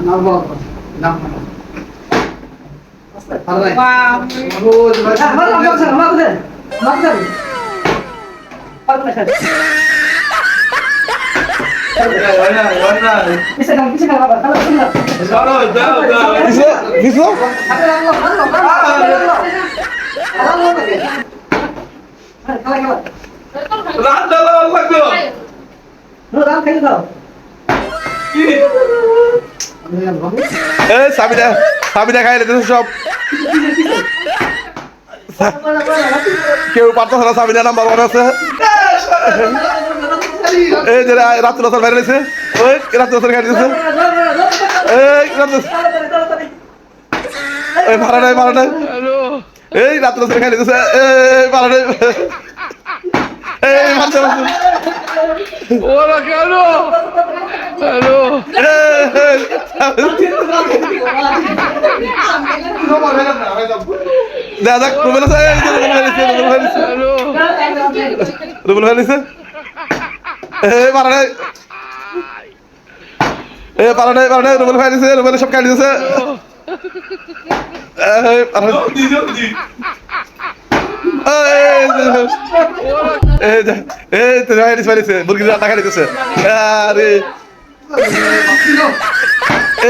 না বল না পারে Wow. মার মার মার মার দে মার দে পারে না পিছে কাম পিছে কাম বাবা তাহলে শুনলা কিসে কিসে আরে আল্লাহ আল্লাহ আল্লাহ আল্লাহ খেলা খেলা নো রাম খেলে দাও এ সাবিনা সাবিনা খাইলে তো সব। কেউ পারতেছে না সাবিনা নাম্বার ওয়ান আছে। এই যে রাত্র রাত্র বাইরে রয়েছে ওই রাত্র রাত্র খাই দিয়েছে এই এই ভাড়া নাই ভাড়া নাই। এই রাত্র রাত্র খাই দিয়েছে এই ভাড়া নাই। এই মারছে মারছে Ora, Caro! দাদা রুবেল রুবেল হয়েছে রুবেল হয়েছে Caro! রুবেল হয়েছে এই পারা নাই এ পারা নাই পারা নাই রুবেল দিছে রুবেল সব খাই দিছে এই তো খাই দিছে পারিছে মুরগি রান্না খাই দিছে আরে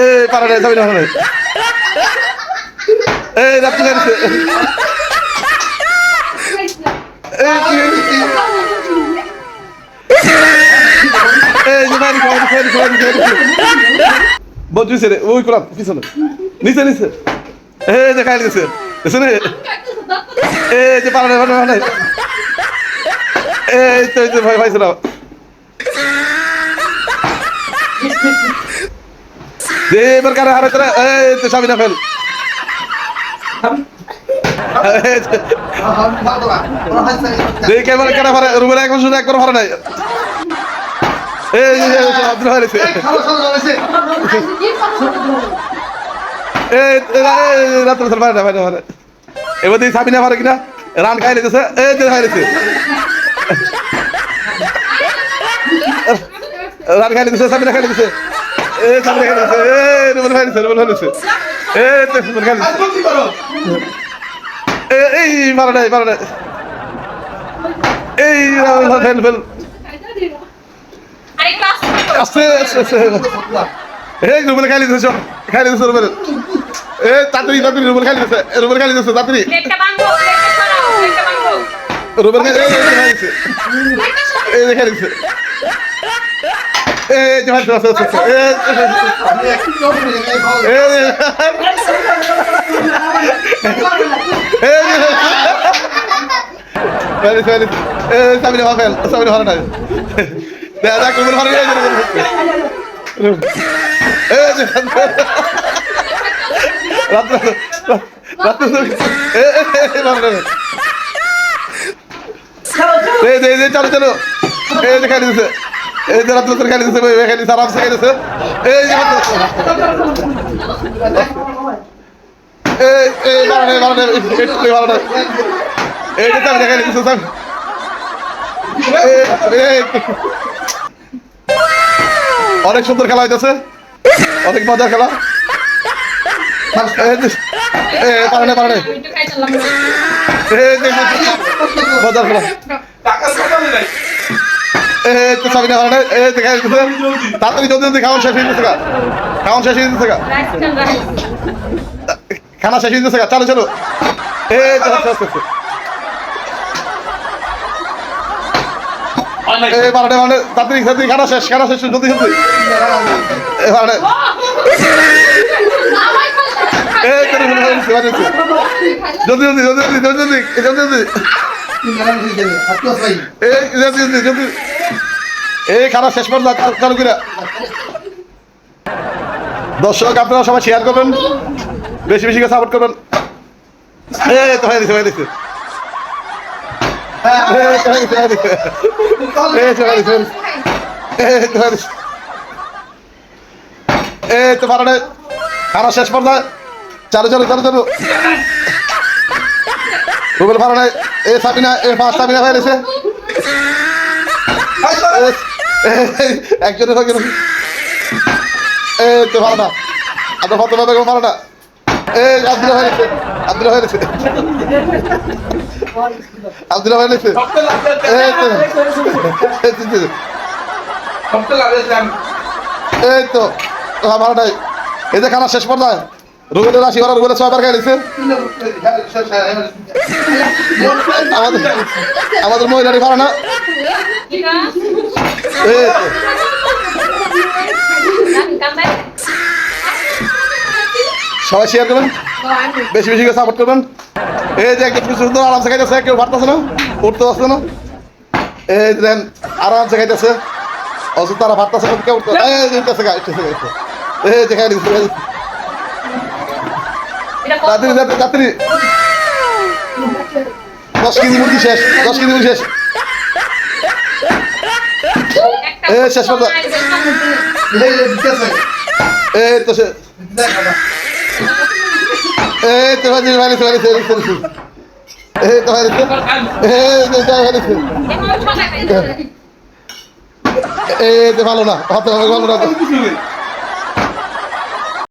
এই, পারা নাই, যাবি না বাইরে বাইরে বাইরে বাইরে বাইরে বন্ধু রে, ওই কোলা পিছনে। নিচে নিচে। এই, যে গেছে। শুনে এই, যে পারা নাই পারা নাই ভাই ভাই যে এবার কারে হারে তোরা এই তো সাবিনা ফেল। দেখি কেমন কেন পারে রুমের একবার শুধু একবার পারে নাই। এই আব্দুল হারিস এই রাত্রে না পারে না পারে এবার দিয়ে সাবিনা পারে কিনা? রান খাই লিতেছে এই খাই লিতেছে রান খাই লিতেছে সাবিনা খাই লিতেছে এই সাবিনা খাই লিতেছে এই রুমের খাই লিতেছে রুমের খাই লিতেছে এই মারা নাই মারা নাই। এই ফেল ফেল। আস্তে আস্তে এই রুবেল খাই লিতেছে রুবেল এ, তাড়াতাড়ি তাড়াতাড়ি রুবেল রুবেল খাই লিতেছে তাড়াতাড়ি। রুবেল খাই লিতেছে এই যে খাই ভালো এই যে রুবেল এই যে রাত্রে রাত্রে এই ভালো নাই এই যে এই যে চলো চলো এই যে খাই দিতেছে এই যে রাত্রে দিতেছে আরামসে খাই দিতেছে এই যে এই এই সামনে এই, এই। অনেক সুন্দর খেলা হইতেছে। অনেক মজার খেলা। পারে পারে মজার খেলা। এই সাবিনা পারে না, এই যে খাই দিতেছে। তাড়াতাড়ি জলদি জলদি খাওয়ান শেষ হয়ে যেতেছে গা। খাওয়ান শেষ হয়ে যেতেছে গা। খানা শেষ হয়ে যেতেছে গা। চলো চলো এই এই বারোটা বারোটা তাড়াতাড়ি তাড়াতাড়ি খানা শেষ খানা শেষ জলদি জলদি এই বারোটা এই। জলদি জলদি জলদি জলদি জলদি জলদি এই এই জলদি জলদি জলদি এই খানা শেষ পর্যন্ত চালু করে দর্শক আপনারা সবাই শেয়ার করবেন। বেশি বেশি করে সাপোর্ট করবেন। এই তো হয়ে হয়ে এই তো পারে খানা শেষ পর্যন্ত চালু চালু চালু চালু। রুবেল পারে এ সাবিনা এ পাঁচ সাবিনা হয়ে গেছে একজনের হয়ে গেল এই তো ভালো না। আপনার ফটো বেগম পারে না। এই আব্দুল হয়ে গেছে আব্দুল হয়ে গেছে আব্দুল হয়ে গেছে এই তো তো আমারটাই এই যে খানা শেষ পর্যায়ে। রুবেলের রাশি করা রুবেলের ছয়বার খাই দিচ্ছে আমাদের আমাদের মহিলারই পারে না? সবাই শেয়ার করবেন? বেশি বেশি করে সাপোর্ট করবেন? এই যে একটু সুন্দর আরামসে খাইতেছে কেউ পারতেছে না? উঠতে পারছে না? এই দেন আরামসে খাইতেছে অথচ তারা পারতেছে কেউ উঠতে এই যে উঠতেছে। এই যে খাই তাড়াতাড়ি তাড়াতাড়ি দশ কেজি মুরগি শেষ দশ কেজি মুরগি শেষ এ, শেষ কথা। এই তো সে এই তো এই তো ভাই এই তো ভালো না হাতে ভালো না